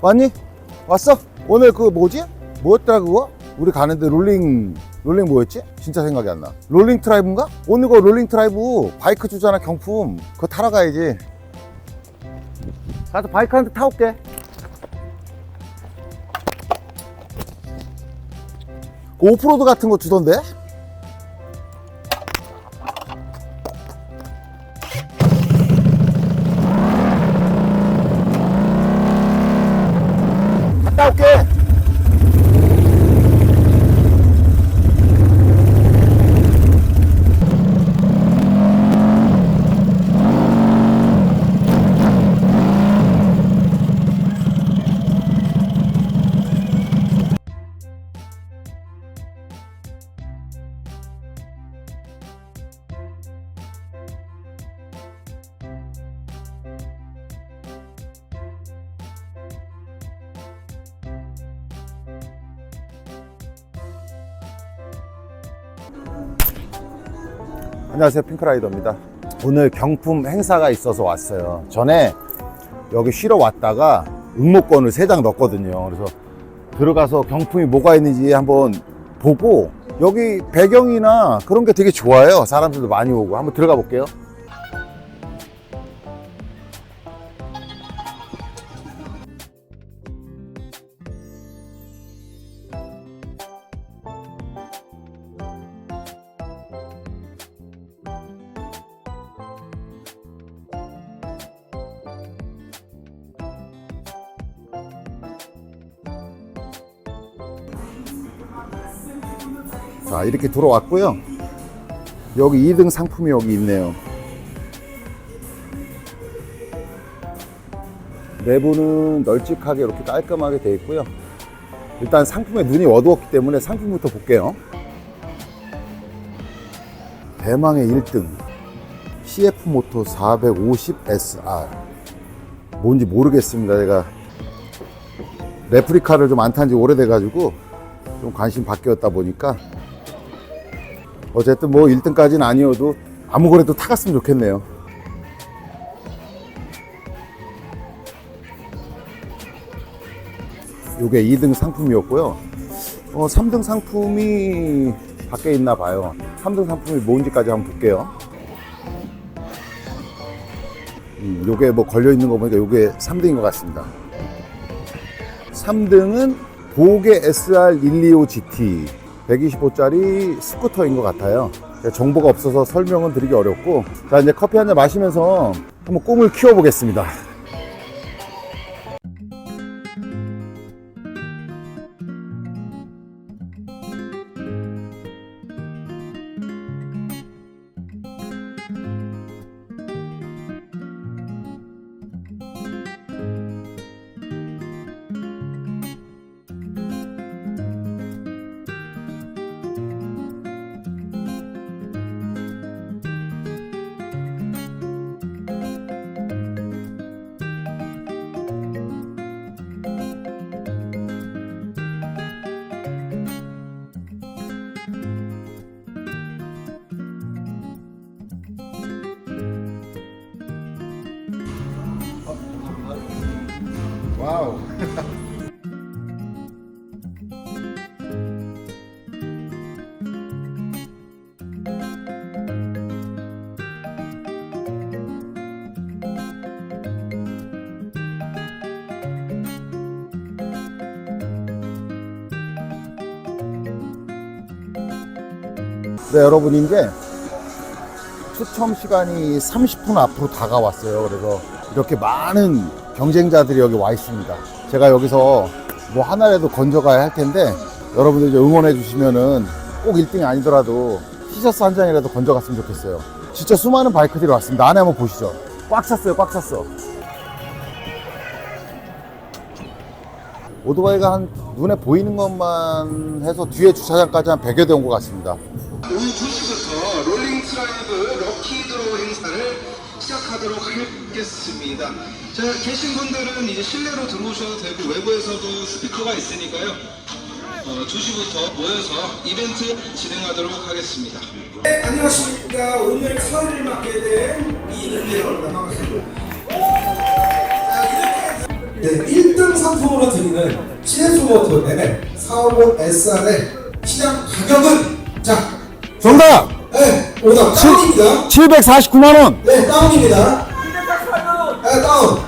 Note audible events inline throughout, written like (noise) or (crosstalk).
왔니? 왔어? 오늘 그 뭐지? 뭐였더라 그거? 우리 가는데 롤링 롤링 뭐였지? 진짜 생각이 안 나. 롤링 트라이브인가? 오늘 그 롤링 트라이브 바이크 주잖아 경품. 그거 타러 가야지. 가서 바이크 한 대 타올게. 그 오프로드 같은 거 주던데? 안녕하세요 핑크라이더입니다. 오늘 경품 행사가 있어서 왔어요. 전에 여기 쉬러 왔다가 응모권을 3장 넣었거든요. 그래서 들어가서 경품이 뭐가 있는지 한번 보고 여기 배경이나 그런 게 되게 좋아요. 사람들도 많이 오고. 한번 들어가 볼게요 자 이렇게 들어왔고요. 여기 2등 상품이 여기 있네요. 내부는 널찍하게 이렇게 깔끔하게 되어 있고요. 일단 상품에 눈이 어두웠기 때문에 상품부터 볼게요. 대망의 1등 CF 모토 450SR 뭔지 모르겠습니다 제가. 레프리카를 좀 안 탄 지 오래돼 가지고 좀 관심 바뀌었다 보니까 어쨌든 뭐 1등까지는 아니어도 아무 거라도 타갔으면 좋겠네요. 요게 2등 상품이었고요. 어, 3등 상품이 밖에 있나 봐요. 3등 상품이 뭔지까지 한번 볼게요. 음, 요게 뭐 걸려 있는 거 보니까 요게 3등인 것 같습니다. 3등은 보게 SR125GT 125짜리 스쿠터인 것 같아요. 정보가 없어서 설명은 드리기 어렵고 자 이제 커피 한 잔 마시면서 한번 꿈을 키워보겠습니다. (laughs) 네, 여러분 이제 추첨 시간이 30분 앞으로 다가왔어요. 그래서 이렇게 많은 경쟁자들이 여기 와 있습니다. 제가 여기서 뭐 하나라도 건져가야 할 텐데 여러분들 응원해 주시면은 꼭 1등이 아니더라도 티셔츠 한 장이라도 건져갔으면 좋겠어요. 진짜 수많은 바이크들이 왔습니다. 안에 한번 보시죠. 꽉 찼어요, 꽉 찼어. 오토바이가 한 눈에 보이는 것만 해서 뒤에 주차장까지 한 100여 대 온 것 같습니다. 오후 2시부터 롤링 트라이브 럭키 드로우 행사를 시작하도록 하겠습니다. 자, 계신 분들은 이제 실내로 들어오셔도 되고 외부에서도 스피커가 있으니까요. 어, 2시부터 모여서 이벤트 진행하도록 하겠습니다. 네, 안녕하십니까. 오늘 서울을 맡게 된 이은혜입니다. 반갑습니다. 네, 1등 상품으로 드리는 시네스모토의 450 SR의 시장 가격은 자, 정답! 네, 오답 다운입니다. 749만원! 네, 다운입니다. 네, 다운.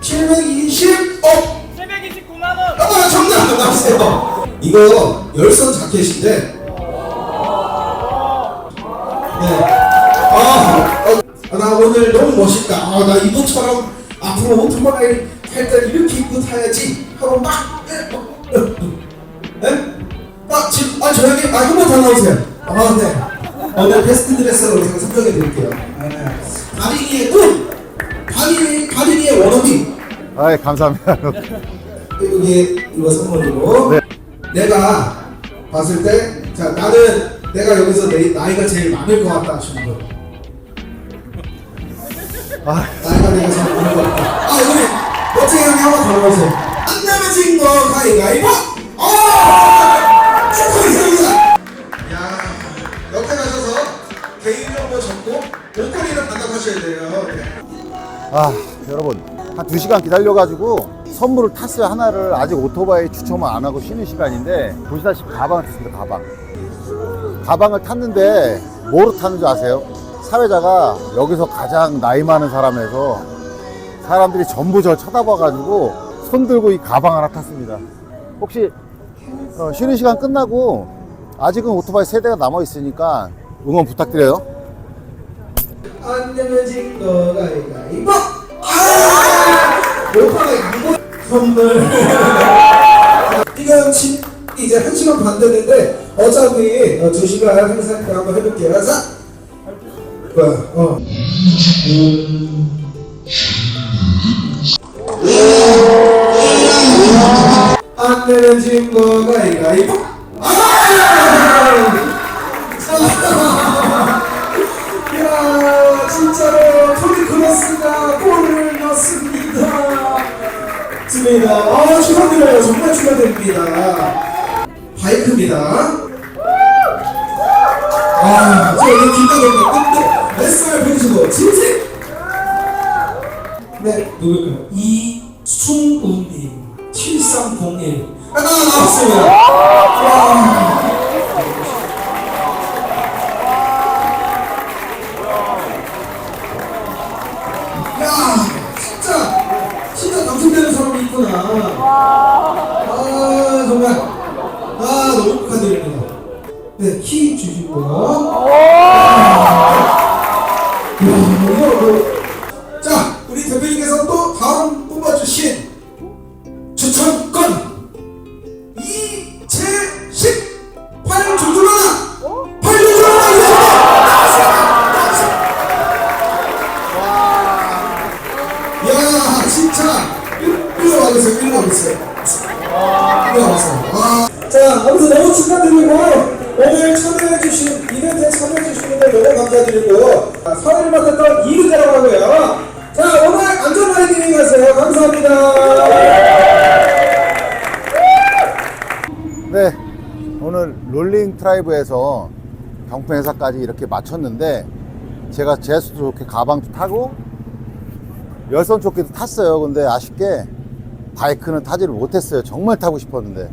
720, 어, 729만 원. 아, 정답 나왔어요. 이거 열선 자켓인데. 네. 아, 어, 나 오늘 너무 멋있다. 아, 나 이분처럼 앞으로 오토바이 탈때 이렇게 입고 타야지. 하고 막. 예, 어, 어, 어. 네? 아, 지금, 아, 저에게, 아, 한번더 나오세요. 아, 네. 오늘 베스트 드레서로 제가 선정해 드릴게요. 네. 바리니의 꿈! 바리니, 바리니의 워너비! 아이, 감사합니다. 이게 이거 선물이고 네. 내가 봤을 때 자 나는 내가 여기서 내 나이가 제일 많을 것 같다 하시는 분 아, 나이가 내가 제일 많을 것 같다 아 우리 어떻게 하면 한번 더 보세요 안 내면 거 가위가위보 아 축하드 하셔야 돼요 아, 여러분. 한 2시간 기다려가지고 선물을 탔어요. 하나를 아직 오토바이 추첨을 안 하고 쉬는 시간인데 보시다시피 가방을 탔습니다. 가방. 가방을 탔는데 뭐로 타는 줄 아세요? 사회자가 여기서 가장 나이 많은 사람에서 사람들이 전부 저 쳐다봐가지고 손 들고 이 가방 하나 탔습니다. 혹시 어, 쉬는 시간 끝나고 아직은 오토바이 세 대가 남아 있으니까 응원 부탁드려요. 안 내면 진거 가위가위보 아 오빠가 이거 선물 지금 지, 이제 한 시간 반 됐는데 어차피 어, 두 시간 행사니까 한번 해볼게요 자 뭐야 어안 내면 진거 가위가위보 야 크로스가 골을 넣습니다. 습니다. 아 축하드려요. 정말 축하드립니다. 바이크입니다. 아, 저 이거 긴장됩니다. 끝도 SR 변수고 진색. 네, 누굴까요? 이승우님 7301 하나 나왔습니다. 네, 키 주시고요. 감사드리고 자, 사회를 맡았던 이은자라고 하고요 자 오늘 안전 라이딩 하세요 감사합니다 네, 오늘 롤링 트라이브에서 경품 회사까지 이렇게 마쳤는데 제가 제수도 좋게 가방도 타고 열선 조끼도 탔어요. 근데 아쉽게 바이크는 타지를 못했어요. 정말 타고 싶었는데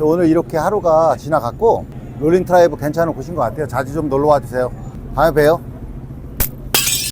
오늘 이렇게 하루가 지나갔고 롤링 트라이브 괜찮은 곳인 것 같아요. 자주 좀 놀러 와 주세요. 다음에 봬요.